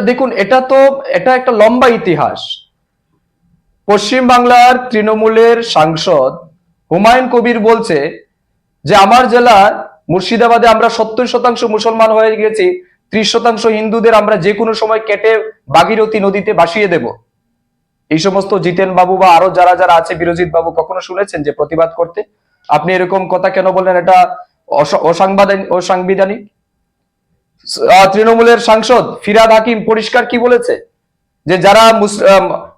দেখুন, এটা তো, এটা একটা লম্বা ইতিহাস। পশ্চিম বাংলার তৃণমূলের সাংসদ হুমায়ুন কবির বলছে যে, আমার জেলা মুর্শিদাবাদে আমরা সত্তর শতাংশ মুসলমান হয়ে গেছি ত্রিশ শতাংশ হিন্দুদের আমরা যে কোনো সময় কেটে ভাগীরথী নদীতে ভাসিয়ে দেব। এই সমস্ত জিতেন বাবু বা আরও যারা যারা আছে বিরোজিত বাবু, কখনো শুনেছেন যে প্রতিবাদ করতে? আপনি এরকম কথা কেন বললেন? এটা অস- অসাংবিধানিক? তৃণমূলের সাংসদ ফিরাদ হাকিম পরিষ্কার কি বলেছে? যে যারা মুস-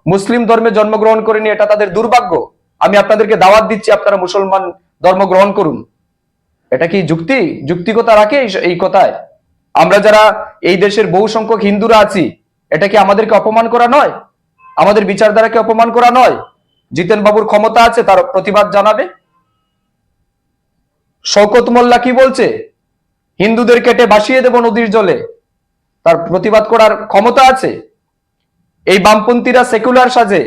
মুসলিম ধর্মে জন্মগ্রহণ করেনি, এটা তাদের দুর্ভাগ্য। আমি আপনাদেরকে দাওয়াত দিচ্ছি, আপনারা মুসলমান ধর্ম গ্রহণ করুন। এটা কি যুক্তি? যুক্তিকতা রাখে এই- এই কথায়? আমরা যারা এই দেশের বহু সংখ্যক হিন্দুরা আছি, এটা কি আমাদেরকে অপমান করা নয়? আমাদের বিচারধারাকে অপমান করা নয়? জিতেন বাবুর ক্ষমতা আছে, তার প্রতিবাদ জানাবে? শওকত মোল্লা কি বলছে? হিন্দুদের কেটে ভাসিয়ে দেব নদীর জলে। তার প্রতিবাদ করার ক্ষমতা আছে? এই বামপন্থীরা সেকুলার সাজে।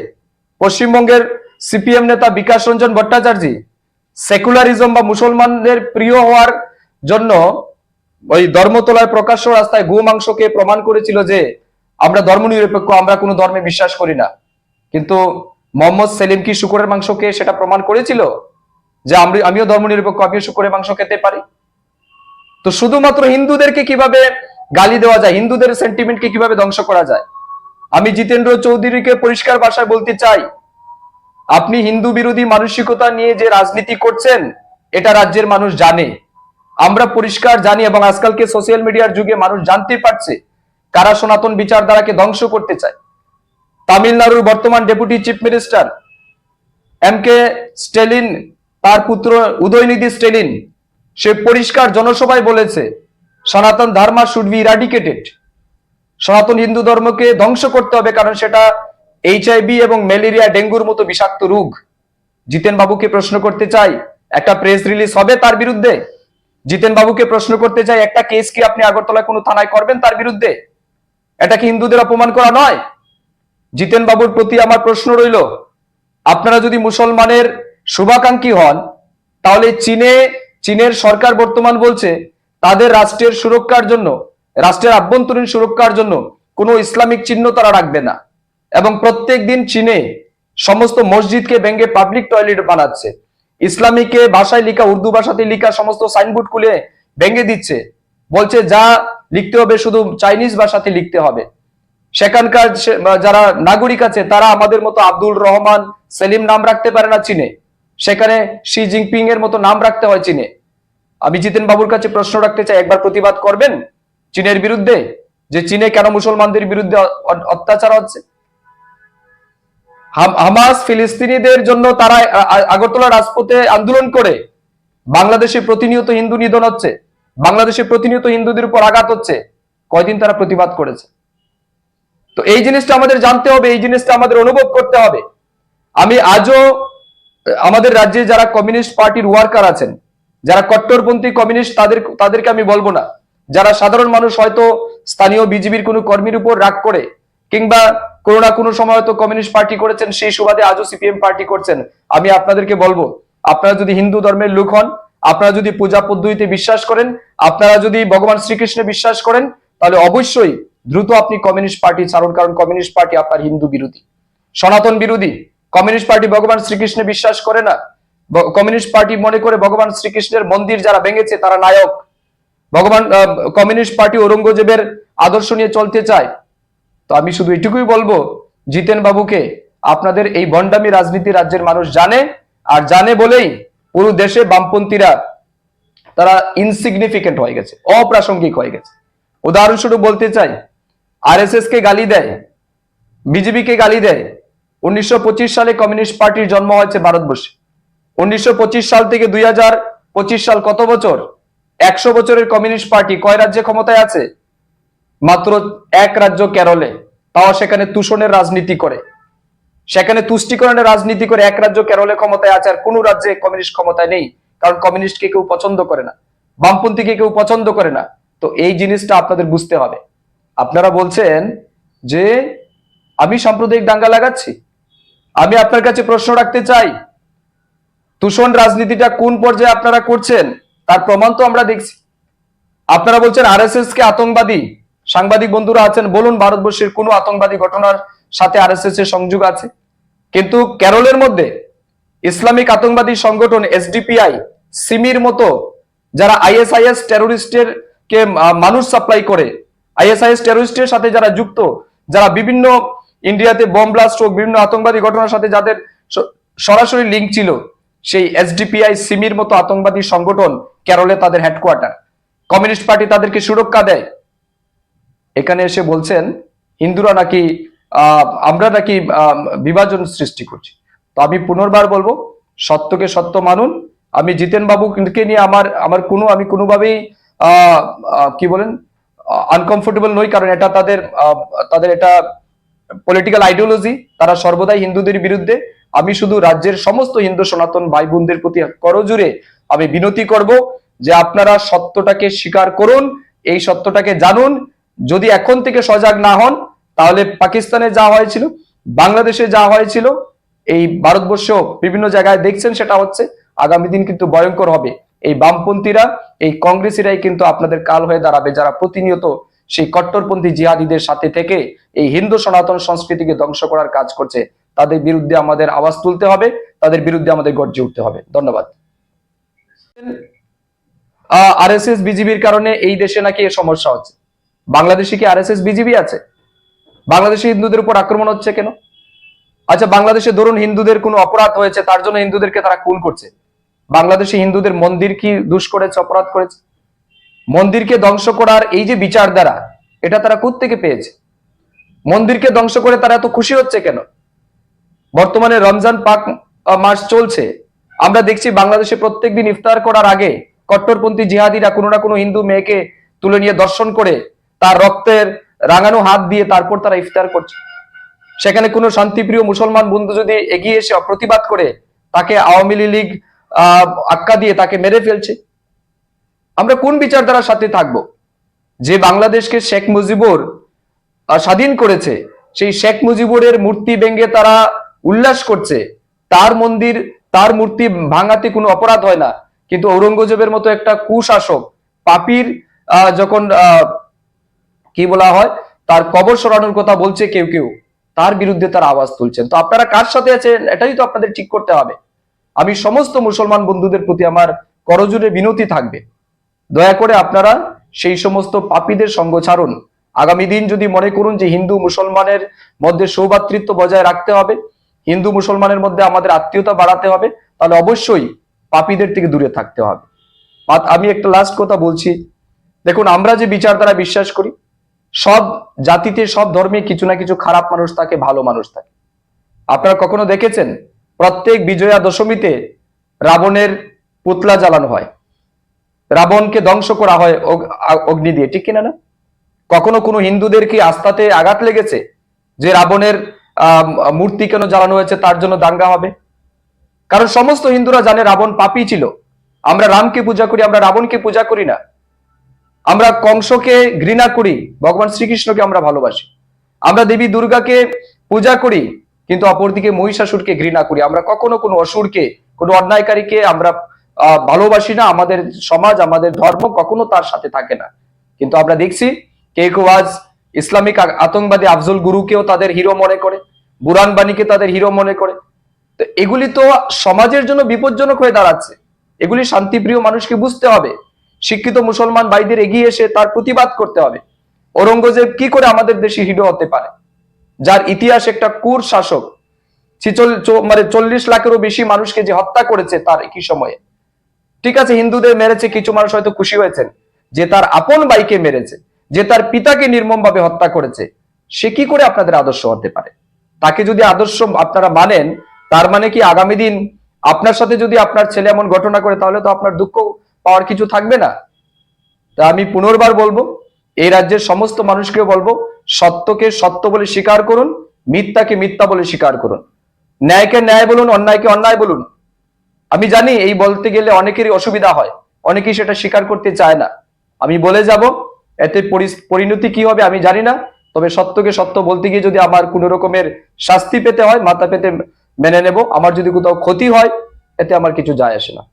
পশ্চিমবঙ্গের সিপিএম নেতা বিকাশ রঞ্জন ভট্টাচার্য সেকুলারিজম বা মুসলমানদের প্রিয় হওয়ার জন্য ওই ধর্মতলায় প্রকাশ্য রাস্তায় গো মাংসকে প্রমাণ করেছিল যে, আমরা ধর্মনিরপেক্ষ, আমরা কোনো ধর্মে বিশ্বাস করি না। কিন্তু মোহাম্মদ সেলিম কি শুকুরের মাংসকে সেটা প্রমাণ করেছিল? যে আমি আমিও ধর্মনিরপেক্ষ, আমিও শুকুরের মাংস খেতে পারি? তো শুধুমাত্র হিন্দুদেরকে কীভাবে গালি দেওয়া যায়? হিন্দুদের সেন্টিমেন্টকে কীভাবে ধ্বংস করা যায়? আমি জিতেন্দ্র চৌধুরীকে পরিষ্কার ভাষায় বলতে চাই, আপনি হিন্দু বিরোধী মানসিকতা নিয়ে যে রাজনীতি করছেন, এটা রাজ্যের মানুষ জানে। আমরা পরিষ্কার জানি এবং আজকালকে সোশ্যাল মিডিয়ার যুগে মানুষ জানতে পারছে কারা সনাতন বিচারধারাকে ধ্বংস করতে চায়। তামিলনাড়ুর বর্তমান deputy chief minister M K Stalin তার পুত্র উদয়নিধি স্টেলিন সে পরিষ্কার জনসভায় বলেছে, সনাতন ধর্মা শুড বি ইরাডিকেটেড সনাতন হিন্দু ধর্মকে ধ্বংস করতে হবে কারণ সেটা এইচআইভি এবং ম্যালেরিয়া, ডেঙ্গুর মতো বিষাক্ত রোগ। জিতেন বাবুকে প্রশ্ন করতে চাই, একটা প্রেস রিলিজ হবে তার বিরুদ্ধে? জিতেন বাবুকে প্রশ্ন করতে চাই, একটা কেস কি আপনি আগরতলায় কোনো থানায় করবেন তার বিরুদ্ধে? এটা কি হিন্দুদের অপমান করা নয়? জিতেন বাবুর প্রতি আমার প্রশ্ন রইল, আপনারা যদি মুসলমানের শুভাকাঙ্ক্ষী হন, তাহলে চীনে চীনের সরকার বর্তমান বলছে, তাদের রাষ্ট্রের সুরক্ষার জন্য, রাষ্ট্রের আভ্যন্তরীণ সুরক্ষার জন্য কোনো ইসলামিক চিহ্ন তারা রাখবে না। এবং প্রত্যেক দিন চীনে সমস্ত মসজিদকে ভেঙে পাবলিক টয়লেট বানাচ্ছে। ইসলামিকে ভাষায় লিখা, উর্দু ভাষাতে লিখা সমস্ত সাইনবোর্ড খুলে ভেঙে দিচ্ছে। বলছে, যা লিখতে হবে শুধু চাইনিজ ভাষাতে লিখতে হবে। সেখানকার যারা নাগরিক আছে, তারা আমাদের মতো আব্দুল রহমান, সেলিম নাম রাখতে পারে না চীনে। সেখানে শি জিনপিং এর মতো নাম রাখতে হয় চীনে। আমি জিতেন বাবুর কাছে প্রশ্ন রাখতে চাই, একবার প্রতিবাদ করবেন চীনের বিরুদ্ধে? যে চীনে কেন মুসলমানদের বিরুদ্ধে অত্যাচার হচ্ছে? হাম- হামাস ফিলিস্তিনিদের জন্য তারা আগরতলা রাজপথে আন্দোলন করে। বাংলাদেশে প্রতিনিয়ত হিন্দু নিধন হচ্ছে। বাংলাদেশে প্রতিনিয়ত হিন্দুদের উপর আঘাত হচ্ছে। কয়দিন তারা প্রতিবাদ করেছে? তো এই জিনিসটা আমাদের জানতে হবে, এই জিনিসটা আমাদের অনুভব করতে হবে। আমি আজও আমাদের রাজ্যে যারা কমিউনিস্ট পার্টির ওয়ার্কার আছেন, যারা কট্টরপন্থী কমিউনিস্ট, তাদের, তাদেরকে আমি বলব না। যারা সাধারণ মানুষ হয়তো স্থানীয় বিজেপির কোনো কর্মীর উপর রাগ করে, কিংবা কোনো না কোনো সময় হয়তো কমিউনিস্ট পার্টি করেছেন, সেই সুবাদে আজও সিপিএম পার্টি করছেন, আমি আপনাদেরকে বলব, আপনারা যদি হিন্দু ধর্মের লোক হন, আপনারা যদি পূজা পদ্ধতিতে বিশ্বাস করেন, আপনারা যদি ভগবান শ্রীকৃষ্ণে বিশ্বাস করেন, তাহলে অবশ্যই দ্রুত আপনি কমিউনিস্ট পার্টি ছাড়ুন, কারণ কমিউনিস্ট পার্টি আপনার হিন্দু বিরোধী। সনাতন বিরোধী কমিউনিস্ট পার্টি ভগবান শ্রীকৃষ্ণে বিশ্বাস করে না। কমিউনিস্ট পার্টি মনে করে ভগবান শ্রীকৃষ্ণের মন্দির যারা ভেঙেছে, তারা নায়ক। ভগবান কমিউনিস্ট পার্টি ঔরঙ্গজেবের আদর্শ নিয়ে চলতে চায়। তো আমি শুধু এটুকুই বলব জিতেন বাবুকে আপনাদের এই ভণ্ডামি রাজনীতি রাজ্যের মানুষ জানে, আর জানে বলেই পুরো দেশে বামপন্থীরা তারা ইনসিগনিফিকেন্ট হয়ে গেছে, অপ্রাসঙ্গিক হয়ে গেছে। উদাহরণস্বরূপ বলতে চাই আরএসএস কে গালি দেয়, বিজেপি কে গালি দেয় উনিশশো পঁচিশ সালে কমিউনিস্ট পার্টির জন্ম হয়েছে ভারতবর্ষে। উনিশশো পঁচিশ সাল থেকে দুই হাজার পঁচিশ সাল কত বছর? একশো বছরের কমিউনিস্ট পার্টি কয় রাজ্যে ক্ষমতায় আছে? মাত্র এক রাজ্য কেরলে। তাও সেখানে তুষণের রাজনীতি করে। সেখানে তুষ্টিকরণের রাজনীতি করে এক রাজ্য কেরলে ক্ষমতায় আছে আর কোন রাজ্যে কমিউনিস্ট ক্ষমতায় নেই, কারণ কমিউনিস্টকে কেউ পছন্দ করে না। বামপন্থীকে কেউ পছন্দ করে না। তো এই জিনিসটা আপনাদের বুঝতে হবে। আপনারা বলছেন যে আমি সাম্প্রদায়িক দাঙ্গা লাগাচ্ছি? আমি আপনার কাছে প্রশ্ন রাখতে চাই। তুষণ রাজনীতিটা কোন পর্যায়ে আপনারা করছেন? তার প্রমাণ তো আমরা দেখছি। আপনারা বলছেন আরএসএস কে আতঙ্কবাদী। সাংবাদিক বন্ধুরা আছেন, বলুন ভারতবর্ষের কোনো আতঙ্কবাদী ঘটনার সাথে আরএসএস এর সংযোগ আছে? কিন্তু কেরলের মধ্যে ইসলামিক আতঙ্কবাদী সংগঠন এসডিপিআই, সিমির মতো, যারা আইএসআইএস টেরোরিস্টের কে মানুষ সাপ্লাই করে, আইএসআইএস টেরোরিস্টের সাথে যারা যুক্ত, যারা বিভিন্ন ইন্ডিয়াতে বোম ব্লাস্ট হোক বিভিন্ন আতঙ্কবাদী ঘটনার সাথে যাদের সরাসরি লিঙ্ক ছিল, সেই এসডিপিআই সিমির মতো আতঙ্কবাদী সংগঠন কেরলে তাদের হেডকোয়ার্টার কমিউনিস্ট পার্টি তাদেরকে সুরক্ষা দেয়। এখানে এসে বলছেন, হিন্দুরা নাকি আমরা নাকি বিভাজন সৃষ্টি করছি। তো আমি পুনর্বার বলব, সত্যকে সত্য মানুন। আমি জিতেন বাবুকে নিয়ে আমার আমার কোনো, আমি কোনোভাবেই কি বলেন আনকমফোর্টেবল নই, কারণ এটা তাদের তাদের এটা পলিটিক্যাল আইডিওলজি তারা সর্বদাই হিন্দুদের বিরুদ্ধে। আমি শুধু রাজ্যের সমস্ত হিন্দু সনাতন ভাই বোনদের প্রতি করজুড়ে আমি বিনতি করব যে আপনারা সত্যটাকে স্বীকার করুন, এই সত্যটাকে জানুন। যদি এখন থেকে সজাগ না হন, তাহলে পাকিস্তানে যা হয়েছিল, বাংলাদেশে যা হয়েছিল, এই ভারতবর্ষ বিভিন্ন জায়গায় দেখছেন সেটা হচ্ছে, আগামী দিন কিন্তু ভয়ঙ্কর হবে। এই বামপন্থীরা, এই কংগ্রেসীরাই কিন্তু আপনাদের কাল হয়ে দাঁড়াবে, যারা প্রতিনিয়ত সেই কট্টরপন্থী জিহাদিদের সাথে থেকে এই হিন্দু সনাতন সংস্কৃতিকে ধ্বংস করার কাজ করছে। তাদের বিরুদ্ধে আমাদের আওয়াজ তুলতে হবে, তাদের বিরুদ্ধে আমাদের গর্জে উঠতে হবে। ধন্যবাদ। আরএসএস বিজিবির কারণে এই দেশে নাকি এ সমস্যা হচ্ছে। বাংলাদেশে কি আর এস এস বিজিবি আছে? বাংলাদেশে হিন্দুদের উপর আক্রমণ হচ্ছে কেন? আচ্ছা বাংলাদেশে ধরুন হিন্দুদের কোনো অপরাধ হয়েছে, তার জন্য হিন্দুদেরকে তারা খুন করছে। বাংলাদেশে হিন্দুদের মন্দির কি দুষ করেছে, অপরাধ করেছে? মন্দিরকে ধ্বংস করার এই যে বিচার দ্বারা, এটা তারা থেকে পেয়েছে? মন্দিরকে ধ্বংস করে তারা এত খুশি হচ্ছে কেন? বর্তমানে রমজান পাক মাস চলছে। আমরা দেখছি বাংলাদেশে প্রত্যেকদিন ইফতার করার আগে কট্টরপন্থী জিহাদিরা কোনো না কোনো হিন্দু মেয়েকে তুলে নিয়ে দর্শন করে তার রক্তের রাঙানো হাত দিয়ে তারপর তারা ইফতার করছে। সেখানে কোনো শান্তিপ্রিয় মুসলমান বন্ধু যদি এগিয়ে এসে প্রতিবাদ করে, তাকে আওয়ামী লীগ আক্কা দিয়ে তাকে মেরে ফেলছে। আমরা কোন বিচারধারার সাথে থাকব? যে বাংলাদেশকে শেখ মুজিবুর স্বাধীন করেছে, সেই শেখ মুজিবুরের মূর্তি ভেঙে তারা উল্লাস করছে, তার মন্দির, তার মূর্তি ভাঙাতে কোনো অপরাধ হয় না। কিন্তু ঔরঙ্গজেবের মতো একটা কুশাসক, পাপির যখন কি বলা হয়, তার কবর সরানোর কথা বলছে কেউ কেউ, তার বিরুদ্ধে তার আওয়াজ তুলছেন। তো আপনারা কার সাথে আছেন? এটাই তো আপনাদের ঠিক করতে হবে। আমি সমস্ত মুসলমান বন্ধুদের প্রতি আমার করজোরে বিনতি থাকবে। দয়া করে আপনারা সেই সমস্ত পাপীদের সঙ্গ ছাড়ুন। আগামী দিন যদি মনে করুন যে হিন্দু মুসলমানের মধ্যে সৌভাতৃত্ব বজায় রাখতে হবে, হিন্দু মুসলমানের মধ্যে আমাদের আত্মীয়তা বাড়াতে হবে, তাহলে অবশ্যই পাপীদের থেকে দূরে থাকতে হবে। আমি একটা লাস্ট কথা বলছি। দেখুন, আমরা যে বিচারধারা বিশ্বাস করি, সব জাতিতে, সব ধর্মে কিছু না কিছু খারাপ মানুষ থাকে, ভালো মানুষ থাকে। আপনারা কখনো দেখেছেন? প্রত্যেক বিজয়া দশমীতে রাবণের পুতলা জ্বালানো হয়। রাবণকে ধ্বংস করা হয় অগ- অগ্নি দিয়ে, ঠিক কিনা না? কখনো কোনো হিন্দুদের কি আস্থাতে আঘাত লেগেছে যে রাবণের মূর্তি কেন জ্বালানো হয়েছে, তার জন্য দাঙ্গা হবে? কারণ সমস্ত হিন্দুরা জানে রাবণ পাপী ছিল। আমরা রামকে পূজা করি, আমরা রাবণকে পূজা করি না। আমরা কংসকে ঘৃণা করি, ভগবান শ্রীকৃষ্ণকে আমরা ভালোবাসি। আমরা দেবী দুর্গাকে পূজা করি, কিন্তু অপরদিকে মহিষাসুরকে ঘৃণা করি। আমরা কখনো কোনো অসুরকে, কোনো অন্যায়কারীকে আমরা ভালোবাসি না, আমাদের সমাজ, আমাদের ধর্ম কখনো তার সাথে থাকে না। কিন্তু আমরা দেখছি, কে কেউ আজ ইসলামিক আতঙ্কবাদী আফজল গুরুকেও তাদের হিরো মনে করে বুরান বাণীকে তাদের হিরো মনে করে। তো এগুলি তো সমাজের জন্য বিপজ্জনক হয়ে দাঁড়াচ্ছে। এগুলি শান্তিপ্রিয় মানুষকে বুঝতে হবে। শিক্ষিত মুসলমান ভাইদের এগিয়ে এসে তার প্রতিবাদ করতে হবে। ঔরঙ্গজেব কি করে আমাদের দেশে হিরো হতে পারে? যার ইতিহাস একটা কুর শাসক মানে চল্লিশ লাখেরও বেশি মানুষকে যে হত্যা করেছে তার একই সময়ে। ঠিক আছে, হিন্দুদের মেরেছে, কিছু মানুষ হয়তো খুশি হয়েছেন। যে তার আপন ভাইকে মেরেছে, যে তার পিতাকে নির্মম ভাবে হত্যা করেছে, সে কি করে আপনাদের আদর্শ হতে পারে? তাকে যদি আদর্শ আপনারা মানেন, তার মানে কি আগামী দিন আপনার সাথে যদি আপনার ছেলে এমন ঘটনা করে, তাহলে তো আপনার দুঃখ পাওয়ার কিছু থাকবে না। তা আমি পুনর্বার বলব, এই রাজ্যের সমস্ত মানুষকে বলব, সত্যকে সত্য বলে স্বীকার করুন, মিথ্যাকে মিথ্যা বলে স্বীকার করুন। ন্যায়কে ন্যায় বলুন, অন্যায়কে অন্যায় বলুন। আমি জানি এই বলতে গেলে অনেকেরই অসুবিধা হয়, অনেকেই সেটা স্বীকার করতে চায় না। আমি বলে যাব, এতে পরিণতি কি হবে আমি জানি না, তবে সত্যকে সত্য বলতে গিয়ে যদি আমার কোনো রকমের শাস্তি পেতে হয়, মাথা পেতে মেনে নেব, আমার যদি কোথাও ক্ষতি হয়, এতে আমার কিছু যায় আসে না।